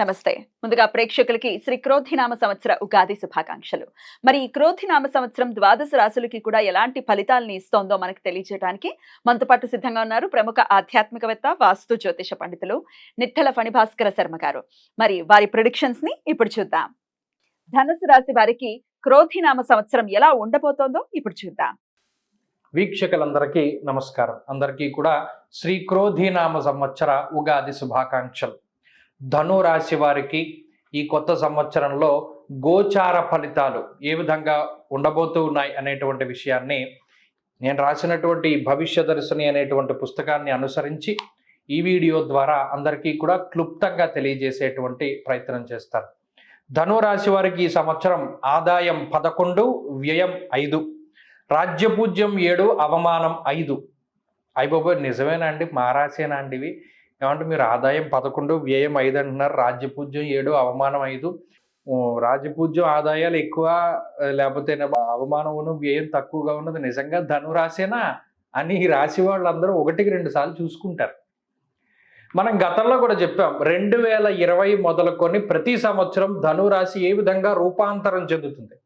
నమస్తే. ముందుగా ప్రేక్షకులకి శ్రీ క్రోధినామ సంవత్సర ఉగాది శుభాకాంక్షలు. మరి ఈ క్రోధినామ సంవత్సరం ద్వాదశ రాశులకి కూడా ఎలాంటి ఫలితాలని ఇస్తోందో మనకు తెలియజేయడానికి మనతో పాటు సిద్ధంగా ఉన్నారు ప్రముఖ ఆధ్యాత్మికవేత్త వాస్తు జ్యోతిష పండితులు నిట్టల ఫణిభాస్కర శర్మ గారు. మరి వారి ప్రొడిక్షన్స్ని ఇప్పుడు చూద్దాం. ధనుసు రాశి వారికి క్రోధినామ సంవత్సరం ఎలా ఉండబోతోందో ఇప్పుడు చూద్దాం. వీక్షకులందరికీ నమస్కారం. అందరికీ కూడా శ్రీ క్రోధినామ సంవత్సర ఉగాది శుభాకాంక్షలు. ధను రాశి వారికి ఈ కొత్త సంవత్సరంలో గోచార ఫలితాలు ఏ విధంగా ఉండబోతూ ఉన్నాయి అనేటువంటి విషయాన్ని నేను రాసినటువంటి భవిష్య దర్శని అనేటువంటి పుస్తకాన్ని అనుసరించి ఈ వీడియో ద్వారా అందరికీ కూడా క్లుప్తంగా తెలియజేసేటువంటి ప్రయత్నం చేస్తాను. ధనురాశి వారికి ఈ సంవత్సరం ఆదాయం పదకొండు వ్యయం ఐదు రాజ్యపూజ్యం ఏడు అవమానం ఐదు. అయిపోయి నిజమేనా అండి? మా రాశేనా అండి ఇవి? ఏమంటే మీరు ఆదాయం పదకొండు వ్యయం ఐదు అంటున్నారు. రాజ్యపూజ్యం ఏడు అవమానం ఐదు. ఓ, రాజ్యపూజ్యం ఆదాయాలు ఎక్కువ లేకపోతే అవమానమును వ్యయం తక్కువగా ఉన్నది. నిజంగా ధను రాసేనా అని రాసి వాళ్ళందరూ ఒకటికి రెండు సార్లు చూసుకుంటారు. మనం గతంలో కూడా చెప్పాం రెండు వేల ఇరవై మొదలుకొని ప్రతి సంవత్సరం ధనురాశి ఏ విధంగా రూపాంతరం చెందుతుంది?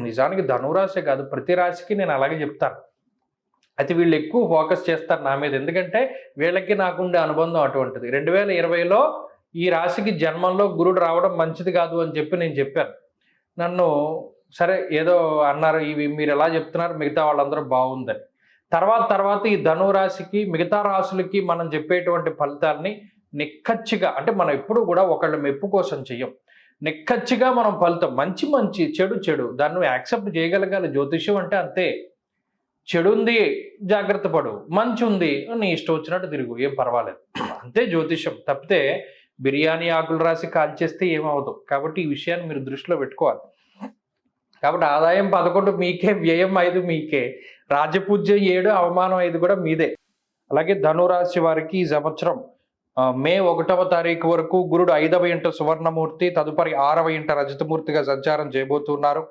నిజానికి ధనురాశి కాదు ప్రతి రాశికి నేను అలాగే చెప్తాను. అయితే వీళ్ళు ఎక్కువ ఫోకస్ చేస్తారు నా మీద. ఎందుకంటే వీళ్ళకి నాకుండే అనుబంధం అటువంటిది. రెండు వేల ఇరవైలో ఈ రాశికి జన్మంలో గురుడు రావడం మంచిది కాదు అని చెప్పి నేను చెప్పాను. నన్ను సరే ఏదో అన్నారు ఇవి మీరు ఎలా చెప్తున్నారు మిగతా వాళ్ళందరూ బాగుందని. తర్వాత తర్వాత ఈ ధను రాశికి మిగతా రాశులకి మనం చెప్పేటువంటి ఫలితాన్ని నిక్కచ్చిగా అంటే మనం ఎప్పుడు కూడా ఒకళ్ళ మెప్పు కోసం చెయ్యం. నిక్కచ్చిగా మనం ఫలితం మంచి మంచి చెడు చెడు దాన్ని యాక్సెప్ట్ చేయగలగాలి. జ్యోతిష్యం అంటే అంతే. చెడు ఉంది జాగ్రత్త పడు. మంచి ఉంది నీ ఇష్టం వచ్చినట్టు తిరుగు. ఏం పర్వాలేదు. అంతే జ్యోతిష్యం. తప్పితే బిర్యానీ ఆకులు రాసి కాల్చేస్తే ఏమవదు కాబట్టి ఈ విషయాన్ని మీరు దృష్టిలో పెట్టుకోవాలి. కాబట్టి ఆదాయం పదకొండు మీకే వ్యయం ఐదు మీకే. రాజపూజ్యం ఏడు అవమానం ఐదు కూడా మీదే. అలాగే ధనురాశి వారికి ఈ సంవత్సరం మే ఒకటవ తారీఖు వరకు గురుడు ఐదవ ఇంట సువర్ణమూర్తి తదుపరి ఆరవ ఇంట రజతమూర్తిగా సంచారం చేయబోతున్నారు.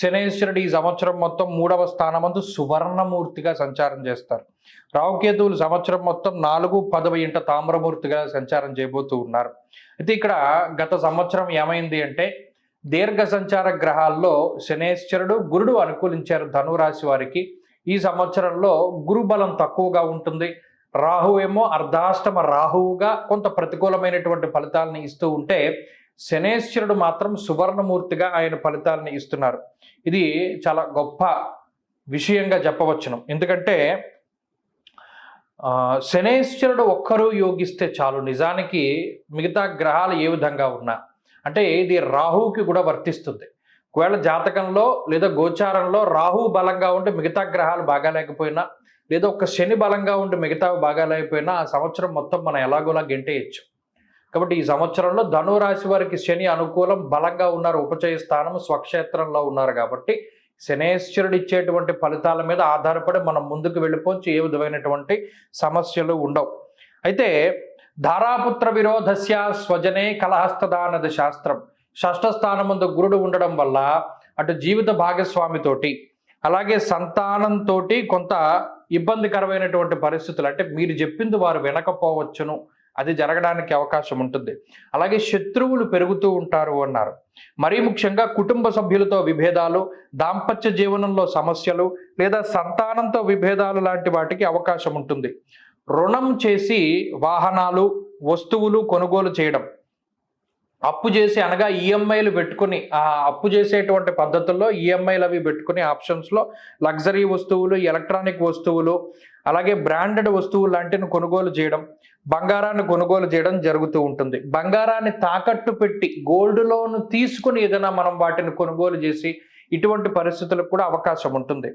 శనేశ్వరుడు ఈ సంవత్సరం మొత్తం మూడవ స్థానమందు సువర్ణమూర్తిగా సంచారం చేస్తారు. రావుకేతువులు సంవత్సరం మొత్తం నాలుగు పదవ ఇంట తామ్రమూర్తిగా సంచారం చేయబోతూ ఉన్నారు. అయితే ఇక్కడ గత సంవత్సరం ఏమైంది అంటే దీర్ఘ సంచార గ్రహాల్లో శనేశ్వరుడు గురుడు అనుకూలించారు ధనురాశి వారికి. ఈ సంవత్సరంలో గురు బలం తక్కువగా ఉంటుంది. రాహు ఏమో అర్ధాష్టమ రాహువుగా కొంత ప్రతికూలమైనటువంటి ఫలితాలను ఇస్తూ ఉంటే శనేశ్వరుడు మాత్రం సువర్ణమూర్తిగా ఆయన ఫలితాలను ఇస్తున్నారు. ఇది చాలా గొప్ప విషయంగా చెప్పవచ్చును. ఎందుకంటే ఆ, శనేశ్వరుడు ఒక్కరూ యోగిస్తే చాలు. నిజానికి మిగతా గ్రహాలు ఏ విధంగా ఉన్నా. అంటే ఇది రాహువుకి కూడా వర్తిస్తుంది. ఒకవేళ జాతకంలో లేదా గోచారంలో రాహువు బలంగా ఉంటే మిగతా గ్రహాలు బాగా లేకపోయినా లేదా ఒక శని బలంగా ఉండి మిగతా భాగాలు లేకపోయినా ఆ సంవత్సరం మొత్తం మనం ఎలాగోలా గెంటేయచ్చు. కాబట్టి ఈ సంవత్సరంలో ధనురాశి వారికి శని అనుకూలం బలంగా ఉన్నారు ఉపచయ స్థానం స్వక్షేత్రంలో ఉన్నారు కాబట్టి శనేశ్వరుడు ఇచ్చేటువంటి ఫలితాల మీద ఆధారపడి మనం ముందుకు వెళ్ళిపోవచ్చు. ఏ విధమైనటువంటి సమస్యలు ఉండవు. అయితే ధారాపుత్ర విరోధస్య స్వజనే కలహస్తదానది శాస్త్రం. షష్ఠ స్థానముందు గురుడు ఉండడం వల్ల అటు జీవిత భాగస్వామితోటి అలాగే సంతానంతో కొంత ఇబ్బందికరమైనటువంటి పరిస్థితులు అంటే మీరు చెప్పింది వారు వినకపోవచ్చును. అది జరగడానికి అవకాశం ఉంటుంది. అలాగే శత్రువులు పెరుగుతూ ఉంటారు అన్నారు. మరీ ముఖ్యంగా కుటుంబ సభ్యులతో విభేదాలు దాంపత్య జీవనంలో సమస్యలు లేదా సంతానంతో విభేదాలు లాంటి వాటికి అవకాశం ఉంటుంది. రుణం చేసి వాహనాలు వస్తువులు కొనుగోలు చేయడం. అప్పు చేసి అనగా ఈఎంఐలు పెట్టుకుని ఆ అప్పు చేసేటువంటి పద్ధతుల్లో ఈఎంఐలు అవి పెట్టుకుని ఆప్షన్స్లో లగ్జరీ వస్తువులు ఎలక్ట్రానిక్ వస్తువులు అలాగే బ్రాండెడ్ వస్తువులు లాంటివి కొనుగోలు చేయడం బంగారాన్ని కొనుగోలు చేయడం జరుగుతూ ఉంటుంది. బంగారాన్ని తాకట్టు పెట్టి గోల్డ్ లోన్ తీసుకుని ఏదైనా మనం వాటిని కొనుగోలు చేసి ఇటువంటి పరిస్థితులకు కూడా అవకాశం ఉంటుంది.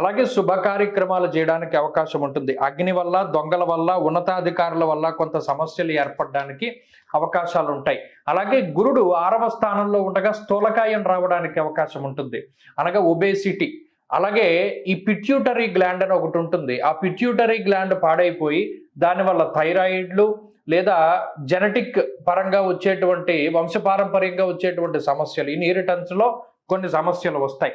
అలాగే శుభ కార్యక్రమాలు చేయడానికి అవకాశం ఉంటుంది. అగ్ని వల్ల దొంగల వల్ల ఉన్నతాధికారుల వల్ల కొంత సమస్యలు ఏర్పడడానికి అవకాశాలు ఉంటాయి. అలాగే గురుడు ఆరవ స్థానంలో ఉండగా స్థూలకాయం రావడానికి అవకాశం ఉంటుంది. అనగా ఒబేసిటీ. అలాగే ఈ పిట్యూటరీ గ్లాండ్ అని ఒకటి ఉంటుంది. ఆ పిట్యూటరీ గ్లాండ్ పాడైపోయి దానివల్ల థైరాయిడ్లు లేదా జెనెటిక్ పరంగా వచ్చేటువంటి వంశపారంపర్యంగా వచ్చేటువంటి సమస్యలు ఈ లో కొన్ని సమస్యలు వస్తాయి.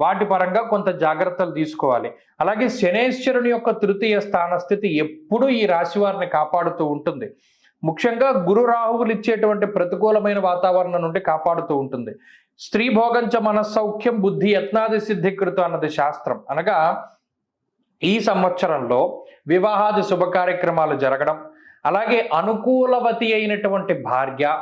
వాటి పరంగా కొంత జాగ్రత్తలు తీసుకోవాలి. అలాగే శనేశ్వరుని యొక్క తృతీయ స్థాన స్థితి ఎప్పుడూ ఈ రాశి వారిని కాపాడుతూ ఉంటుంది. ముఖ్యంగా గురు రాహువులు ఇచ్చేటువంటి ప్రతికూలమైన వాతావరణం నుండి కాపాడుతూ ఉంటుంది. స్త్రీ భోగంచ మనస్సౌఖ్యం బుద్ధి యత్నాది సిద్ధికృత అన్నది శాస్త్రం. అనగా ఈ సంవత్సరంలో వివాహాది శుభ కార్యక్రమాలు జరగడం అలాగే అనుకూలవతి అయినటువంటి భార్య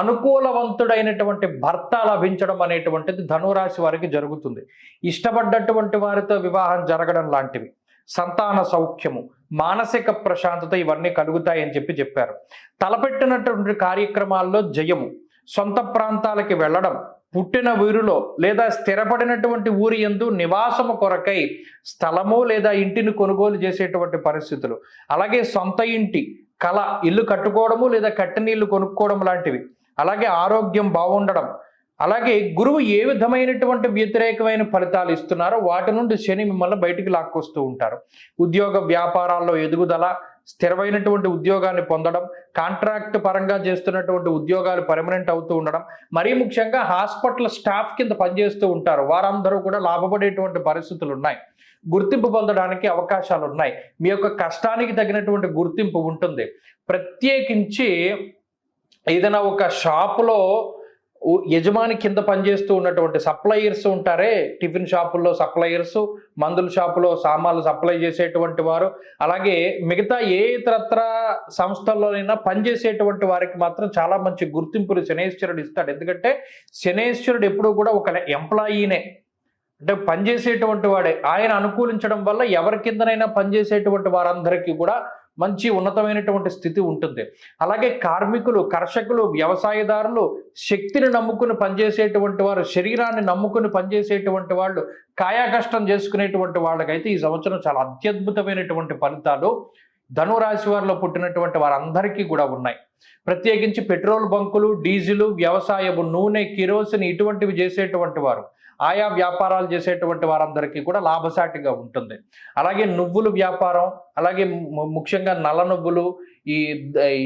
అనుకూలవంతుడైనటువంటి భర్త లభించడం అనేటువంటిది ధనురాశి వారికి జరుగుతుంది. ఇష్టపడ్డటువంటి వారితో వివాహం జరగడం లాంటివి. సంతాన సౌఖ్యము మానసిక ప్రశాంతత ఇవన్నీ కలుగుతాయని చెప్పి చెప్పారు. తలపెట్టినటువంటి కార్యక్రమాల్లో జయము సొంత ప్రాంతాలకి వెళ్ళడం పుట్టిన ఊరిలో లేదా స్థిరపడినటువంటి ఊరి ఎందు నివాసము కొరకై స్థలము లేదా ఇంటిని కొనుగోలు చేసేటువంటి పరిస్థితులు. అలాగే సొంత ఇంటి కళ ఇల్లు కట్టుకోవడము లేదా కట్టినీళ్ళు కొనుక్కోవడం లాంటివి. అలాగే ఆరోగ్యం బాగుండడం. అలాగే గురువు ఏ విధమైనటువంటి వ్యతిరేకమైన ఫలితాలు ఇస్తున్నారో వాటి నుండి శని మిమ్మల్ని బయటికి లాక్కొస్తూ ఉంటారు. ఉద్యోగ వ్యాపారాల్లో ఎదుగుదల స్థిరమైనటువంటి ఉద్యోగాన్ని పొందడం కాంట్రాక్ట్ పరంగా చేస్తున్నటువంటి ఉద్యోగాలు పర్మనెంట్ అవుతూ ఉండడం మరీ ముఖ్యంగా హాస్పిటల్ స్టాఫ్ కింద పనిచేస్తూ ఉంటారు. వారందరూ కూడా లాభపడేటువంటి పరిస్థితులు ఉన్నాయి. గుర్తింపు పొందడానికి అవకాశాలు ఉన్నాయి. మీ యొక్క కష్టానికి తగినటువంటి గుర్తింపు ఉంటుంది. ప్రత్యేకించి ఏదైనా ఒక షాపులో యజమాని కింద పనిచేస్తూ ఉన్నటువంటి సప్లయర్స్ ఉంటారే టిఫిన్ షాపుల్లో సప్లయర్స్ మందుల షాపులో సామాన్లు సప్లై చేసేటువంటి వారు అలాగే మిగతా ఏ ఇతరత్ర సంస్థల్లోనైనా పనిచేసేటువంటి వారికి మాత్రం చాలా మంచి గుర్తింపులు శనేశ్వరుడు ఇస్తాడు. ఎందుకంటే శనేశ్వరుడు ఎప్పుడూ కూడా ఒక ఎంప్లాయీనే అంటే పనిచేసేటువంటి వాడే. ఆయన అనుకూలించడం వల్ల ఎవరి కిందనైనా పనిచేసేటువంటి వారందరికీ కూడా మంచి ఉన్నతమైనటువంటి స్థితి ఉంటుంది. అలాగే కార్మికులు కర్షకులు వ్యవసాయదారులు శక్తిని నమ్ముకుని పనిచేసేటువంటి వారు శరీరాన్ని నమ్ముకుని పనిచేసేటువంటి వాళ్ళు కాయాకష్టం చేసుకునేటువంటి వాళ్ళకైతే ఈ సంవత్సరం చాలా అత్యద్భుతమైనటువంటి ఫలితాలు ధనురాశి వారిలో పుట్టినటువంటి వారందరికీ కూడా ఉన్నాయి. ప్రత్యేకించి పెట్రోల్ బంకులు డీజిల్ వ్యవసాయము నూనె కిరోసిన్ ఇటువంటివి చేసేటువంటి వారు ఆయా వ్యాపారాలు చేసేటువంటి వారందరికీ కూడా లాభసాటిగా ఉంటుంది. అలాగే నువ్వులు వ్యాపారం అలాగే ముఖ్యంగా నల్ల నువ్వులు ఈ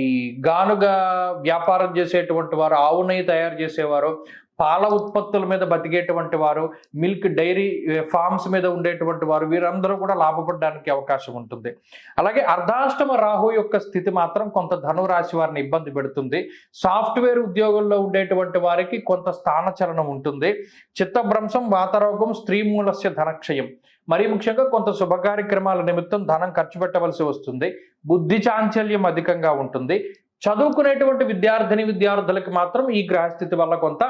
ఈ గానుగా వ్యాపారం చేసేటువంటి వారు ఆవు నెయ్యి తయారు చేసేవారు పాల ఉత్పత్తుల మీద బతికేటువంటి వారు మిల్క్ డైరీ ఫార్మ్స్ మీద ఉండేటువంటి వారు వీరందరూ కూడా లాభపడడానికి అవకాశం ఉంటుంది. అలాగే అర్ధాష్టమ రాహు యొక్క స్థితి మాత్రం కొంత ధనురాశి వారిని ఇబ్బంది పెడుతుంది. సాఫ్ట్వేర్ ఉద్యోగంలో ఉండేటువంటి వారికి కొంత స్థానచలనం ఉంటుంది. చిత్తభ్రంశం వాతరోగం స్త్రీ మూలస్య ధనక్షయం. మరీ ముఖ్యంగా కొంత శుభ కార్యక్రమాల నిమిత్తం ధనం ఖర్చు పెట్టవలసి వస్తుంది. బుద్ధి చాంచల్యం అధికంగా ఉంటుంది. చదువుకునేటువంటి విద్యార్థిని విద్యార్థులకు మాత్రం ఈ గ్రహస్థితి వల్ల కొంత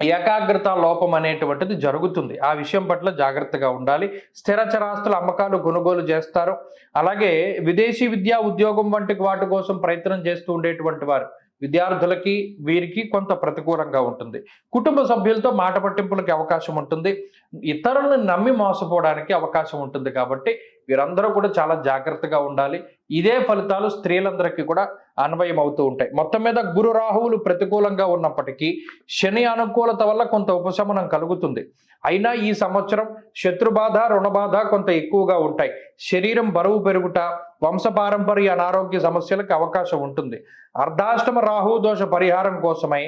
ఏకాగ్రత లోపం అనేటువంటిది జరుగుతుంది. ఆ విషయం పట్ల జాగ్రత్తగా ఉండాలి. స్థిర చరాస్తులు అమ్మకాలు కొనుగోలు చేస్తారు. అలాగే విదేశీ విద్యా ఉద్యోగం వంటి వాటి కోసం ప్రయత్నం చేస్తూ ఉండేటువంటి వారు విద్యార్థులకి వీరికి కొంత ప్రతికూలంగా ఉంటుంది. కుటుంబ సభ్యులతో మాట పట్టింపులకి అవకాశం ఉంటుంది. ఇతరులను నమ్మి మోసపోవడానికి అవకాశం ఉంటుంది కాబట్టి వీరందరూ కూడా చాలా జాగ్రత్తగా ఉండాలి. ఇదే ఫలితాలు స్త్రీలందరికీ కూడా అన్వయం అవుతూ ఉంటాయి. మొత్తం మీద గురు రాహువులు ప్రతికూలంగా ఉన్నప్పటికీ శని అనుకూలత వల్ల కొంత ఉపశమనం కలుగుతుంది. అయినా ఈ సంవత్సరం శత్రుబాధ రుణబాధ కొంత ఎక్కువగా ఉంటాయి. శరీరం బరువు పెరుగుట వంశపారంపర్య అనారోగ్య సమస్యలకు అవకాశం ఉంటుంది. అర్ధాష్టమ రాహు దోష పరిహారం కోసమై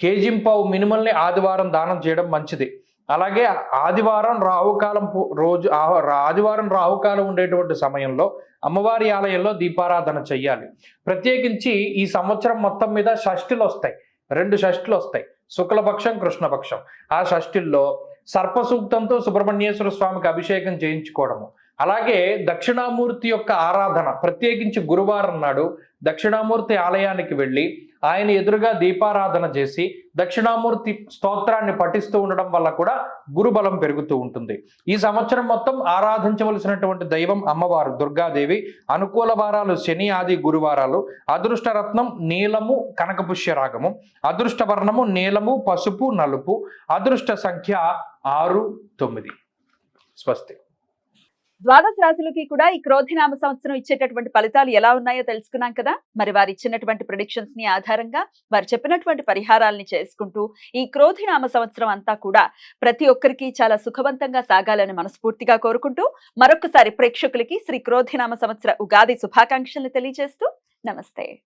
కేజింపావు మినిమల్ని ఆదివారం దానం చేయడం మంచిది. అలాగే ఆదివారం రాహుకాలం రోజు ఆదివారం రాహుకాలం ఉండేటువంటి సమయంలో అమ్మవారి ఆలయంలో దీపారాధన చెయ్యాలి. ప్రత్యేకించి ఈ సంవత్సరం మొత్తం మీద షష్ఠులు వస్తాయి. రెండు షష్ఠులు వస్తాయి. శుక్లపక్షం కృష్ణపక్షం. ఆ షష్ఠుల్లో సర్పసూక్తంతో సుబ్రహ్మణ్యేశ్వర స్వామికి అభిషేకం చేయించుకోవడము. అలాగే దక్షిణామూర్తి యొక్క ఆరాధన ప్రత్యేకించి గురువారం నాడు దక్షిణామూర్తి ఆలయానికి వెళ్ళి ఆయన ఎదురుగా దీపారాధన చేసి దక్షిణామూర్తి స్తోత్రాన్ని పఠిస్తూ ఉండడం వల్ల కూడా గురుబలం పెరుగుతూ ఉంటుంది. ఈ సంవత్సరం మొత్తం ఆరాధించవలసినటువంటి దైవం అమ్మవారు దుర్గాదేవి. అనుకూల వారాలు శని ఆది గురువారాలు. అదృష్టరత్నం నీలము కనకపుష్య రాగము. అదృష్ట వర్ణము నీలము పసుపు నలుపు. అదృష్ట సంఖ్య ఆరు తొమ్మిది. స్వస్తి. ద్వాదశ రాశులకి కూడా ఈ క్రోధినామ సంవత్సరం ఇచ్చేటటువంటి ఫలితాలు ఎలా ఉన్నాయో తెలుసుకున్నాం కదా? మరి వారు ఇచ్చినటువంటి ప్రొడిక్షన్స్ని ఆధారంగా వారు చెప్పినటువంటి పరిహారాలని చేసుకుంటూ ఈ క్రోధినామ సంవత్సరం అంతా కూడా ప్రతి ఒక్కరికి చాలా సుఖవంతంగా సాగాలని మనస్ఫూర్తిగా కోరుకుంటూ మరొకసారి ప్రేక్షకులకి శ్రీ క్రోధినామ సంవత్సర ఉగాది శుభాకాంక్షల్ని తెలియజేస్తూ నమస్తే.